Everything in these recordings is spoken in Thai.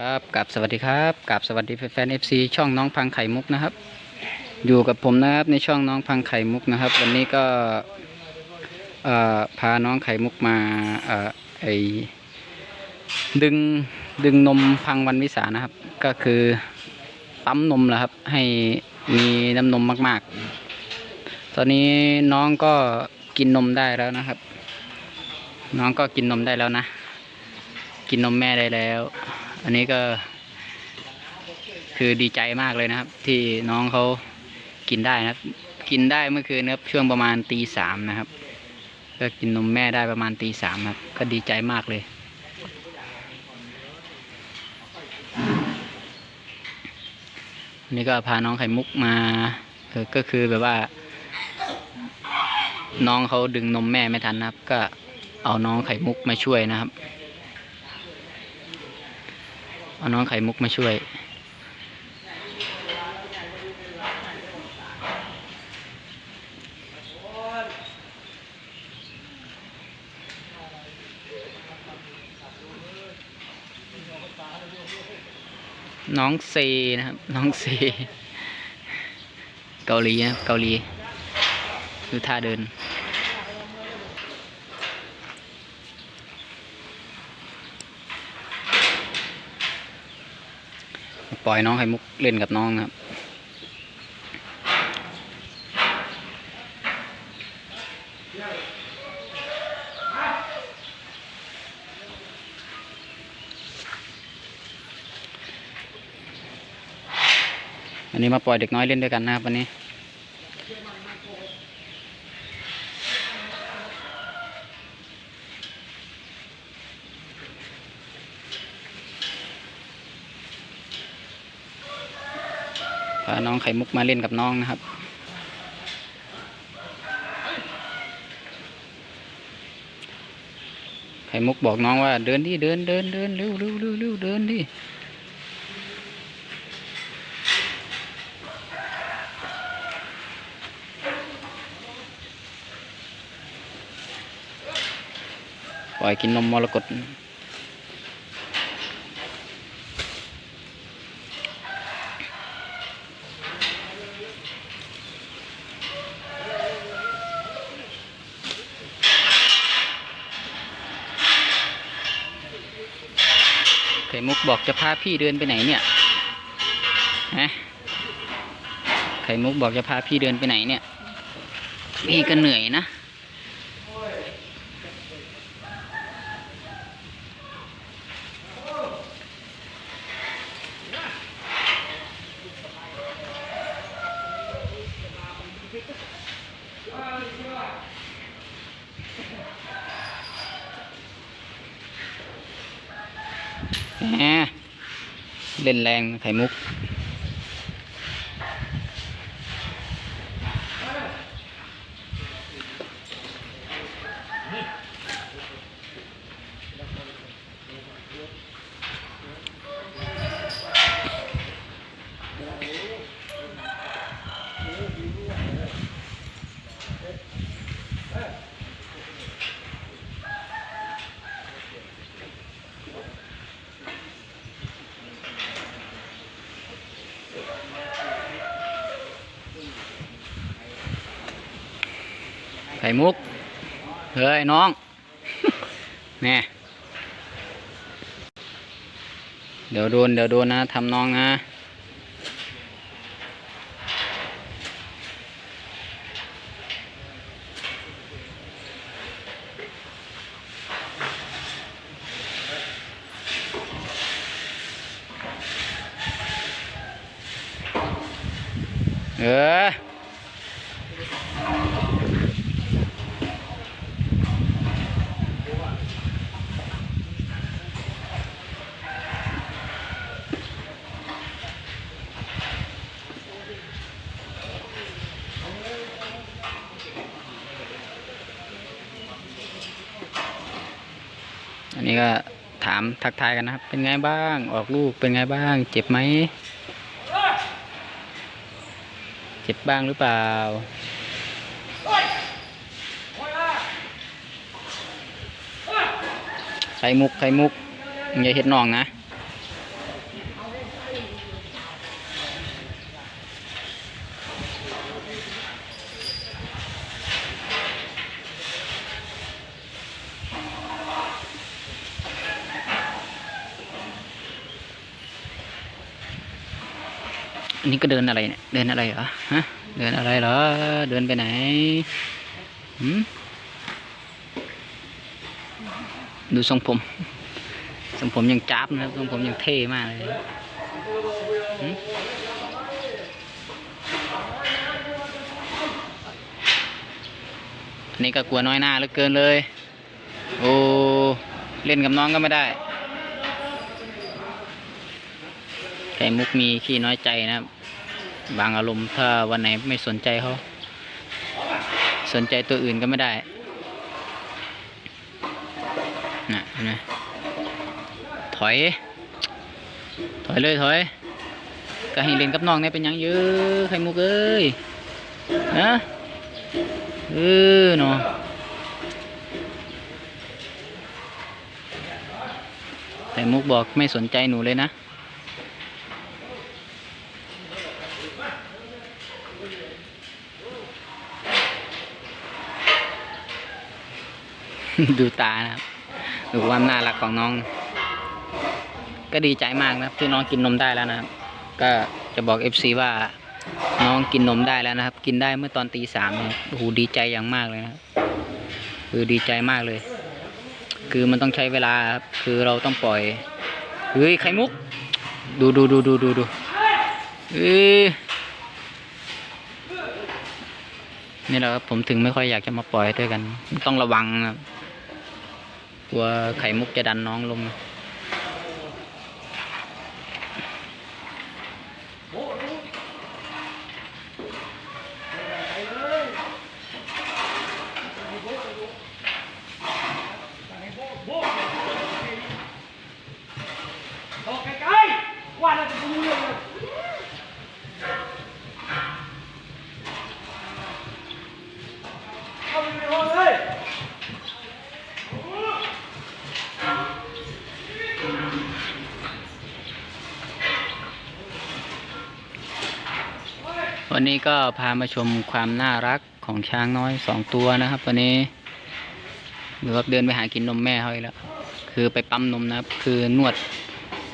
ครับกับสวัสดีครับกับสวัสดีแฟนเอฟซีช่องน้องพังไข่มุกนะครับ อยู่กับผมนะครับในช่องน้องพังไข่มุกนะครับ วันนี้ก็พาน้องไข่มุกมาอไอดึงดึงนมพังวันวิสานะครับ ก็คือปั๊มนมแหละครับ ให้มีน้ำนมมาก ๆ ตอนนี้น้องก็กินนมได้แล้วนะครับ น้องก็กินนมได้แล้วนะ กินนมแม่ได้แล้ว อันนี้ก็ คือดีใจมากเลยนะครับ ที่น้องเขากินได้นะครับ กินได้เมื่อคืนนะครับช่วงประมาณตีสามนะครับ ก็กินนมแม่ได้ประมาณตีสามครับ ก็ดีใจมากเลยอันนี้ก็พาน้องไข่มุกมาเออก็คือแบบว่า น้องเขาดึงนมแม่ไม่ทันนะครับ ก็เอาน้องไข่มุกมาช่วยนะครับ เอาน้องไข่มุกมาช่วย น้องเซนะครับ น้องเซ เกาหลีนะครับเกาหลี ดูท่าเดิน ปล่อยน้องไข่มุกเล่นกับน้องนะครับ อันนี้มาปล่อยเด็กน้อยเล่นด้วยกันนะครับวันนี้าน้องไข่มุกมาเล่นกับน้องนะครับ ไข่มุกบอกน้องว่าเดินดิเดินเดินเดินเร็วเร็วเร็วเร็วเดินดิปล่อยกินนมมรกต บอกจะพาพี่เดินไปไหนเนี่ยนะไข่มุกบอกจะพาพี่เดินไปไหนเนี่ย พี่ก็เหนื่อยนะ เล่นแรงไข่มุก ไข่มุก เฮ้ย น้องแน่เดี๋ยวโดน เดี๋ยวโดนนะทำน้องนะ เออ นี่ก็ถามทักทายกันนะครับ เป็นไงบ้าง ออกลูกเป็นไงบ้าง เจ็บไหม เจ็บบ้างหรือเปล่า ไข่มุกไข่มุกอย่าเห็ดน่องนะ อันนี้ก็เดินอะไรเนี่ย เดินอะไรเหรอ ฮะ เดินอะไรเหรอ เดินไปไหนหืมดูทรงผม ทรงผมยังจ้าบนะครับ ทรงผมยังเท่มากเลยอันนี้ก็กลัวน้อยหน้าเหลือเกินเลย โอ้ เล่นกับน้องก็ไม่ได้ ไก่มุกมีขี้น้อยใจนะครับ บางอารมณ์ถ้าวันไหนไม่สนใจเขา สนใจตัวอื่นก็ไม่ได้นะเห็นไหมถอย ถอยเลยถอยก็ให้เล่นกับน้องเนี่ยเป็นยังเยอะไข่มุกเอ้ยนะเออเนาะไข่มุกบอกไม่สนใจหนูเลยนะ ดูตานะครับ ดูความน่ารักของน้อง ก็ดีใจมากนะครับ ที่น้องกินนมได้แล้วนะครับ ก็จะบอก FC ว่าน้องกินนมได้แล้วนะครับ กินได้เมื่อตอนตีสามโอ้โหดีใจอย่างมากเลยนะครับคือดีใจมากเลย คือมันต้องใช้เวลาครับ คือเราต้องปล่อยเฮ้ยไข่มุก ดูดูดูดูดูดูเอ้ยนี่แหละครับผมถึงไม่ค่อยอยากจะมาปล่อยด้วยกัน ต้องระวังนะครับ กลัวไข่มุกจะดันน้องลงออกไกลๆว่าเราจะดูเลยเข้าไปในห้องเลย วันนี้ก็พามาชมความน่ารักของช้างน้อยสองตัวนะครับวันนี้หรือว่าเดินไปหากินนมแม่เขาอีกแล้วคือไปปั๊มนมนะครับ คือนวด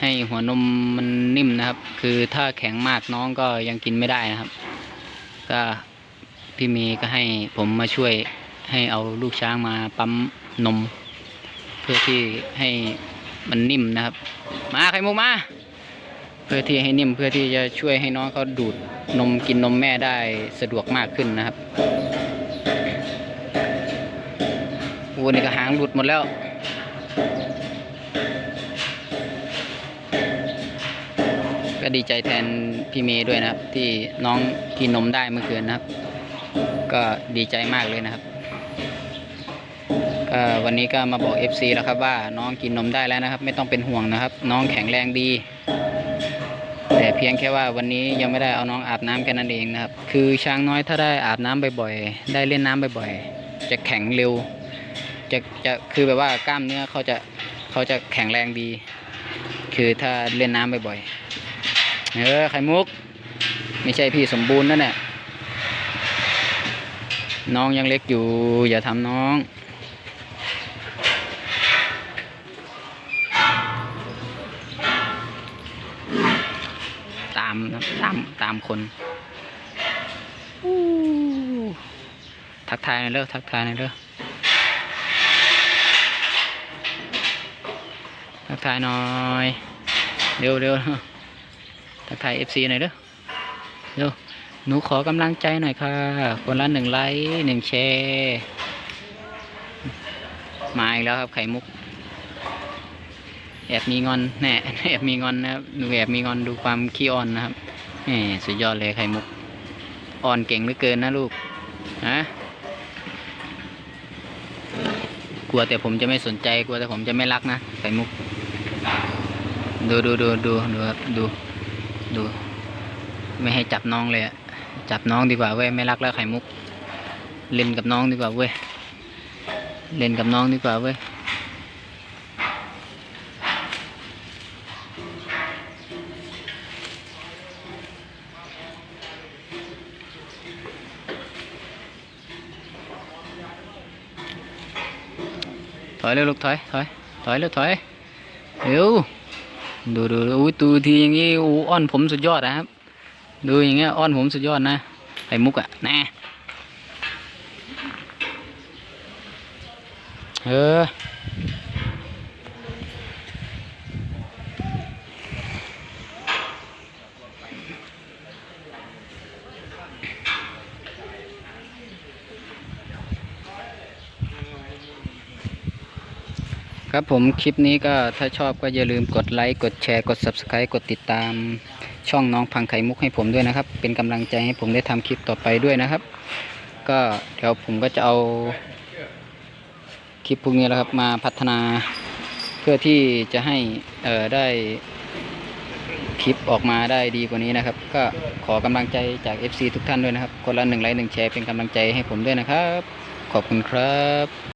ให้หัวนมมันนิ่มนะครับ คือถ้าแข็งมากน้องก็ยังกินไม่ได้นะครับ ก็พี่เมย์ก็ให้ผมมาช่วยให้เอาลูกช้างมาปั๊มนม เพื่อที่ให้มันนิ่มนะครับ มาไข่มุกมา เพื่อที่ให้นิ่มเพื่อที่จะช่วยให้น้องเขาดูดนมกินนมแม่ได้สะดวกมากขึ้นนะครับวัวนี่ก็หางหลุดหมดแล้ว ก็ดีใจแทนพี่เมย์ด้วยนะครับ ที่น้องกินนมได้เมื่อคืนนะครับ ก็ดีใจมากเลยนะครับก็วันนี้ก็มาบอก FC แล้วครับว่าน้องกินนมได้แล้วนะครับ ไม่ต้องเป็นห่วงนะครับ น้องแข็งแรงดี พียงแค่ว่าวันนี้ยังไม่ได้เอาน้องอาบน้ำแค่นั้นเองนะครับ คือช้างน้อยถ้าได้อาบน้ำบ่อยๆ ได้เล่นน้ำบ่อยๆ จะแข็งเร็ว จะจะคือแบบว่ากล้ามเนื้อเขาจะเขาจะแข็งแรงดี คือถ้าเล่นน้ำบ่อยๆ เออไข่มุก ไม่ใช่พี่สมบูรณ์นั่นแหละน้องยังเล็กอยู่อย่าทำน้องามนะตามตามคนอู้ทักทายหน่อยเร็วทักทายหน่อยเร็วทักทายหน่อยเร็วเร็วทักทายเอฟซีหน่อยเร็วเร็วหนูขอกำลังใจหน่อยค่ะ คนละหนึ่งไลค์หนึ่งแชร์มาอีกแล้วครับไข่มุก แอบมีงอนแน่แอบมีงอนนะครับหนูแอบมีงอนดูความขี้อ่อนนะครับแหมสุดยอดเลยไข่มุก อ่อนเก่งเหลือเกินนะลูกฮะกลัวแต่ผมจะไม่สนใจกลัวแต่ผมจะไม่รักนะไข่มุก ดูดูดูดูดูครับดูดู ไม่ให้จับน้องเลยอะจับน้องดีกว่าเว้ยไม่รักแล้วไข่มุก เล่นกับน้องดีกว่าเว้ยเล่นกับน้องดีกว่าเว้ย อยเร็วลูกถอยถอยถอยเร็วถอยเร็วดูดูดูอุ้ยตูทีอย่างนี้อู้อ้อนผมสุดยอดนะครับ ดูอย่างเงี้ยอ้อนผมสุดยอดนะไอ้มุกอะแน่เออ ครับผมคลิปนี้ก็ถ้าชอบก็อย่าลืมกดไลค์ กดแชร์ กด Subscribe กดติดตาม ช่องน้องพังไข่มุกให้ผมด้วยนะครับ เป็นกำลังใจให้ผมได้ทำคลิปต่อไปด้วยนะครับ ก็เดี๋ยวผมก็จะเอาคลิปพวกนี้แหล้วครับมาพัฒนาเพื่อที่จะให้เอ่อได้คลิปออกมาได้ดีกว่านี้นะครับ ก็ขอกำลังใจจาก FC ทุกท่านด้วยนะครับ คนละหนึ่งไลค์หนึ่งแชร์เป็นกำลังใจให้ผมด้วยนะครับ ขอบคุณครับ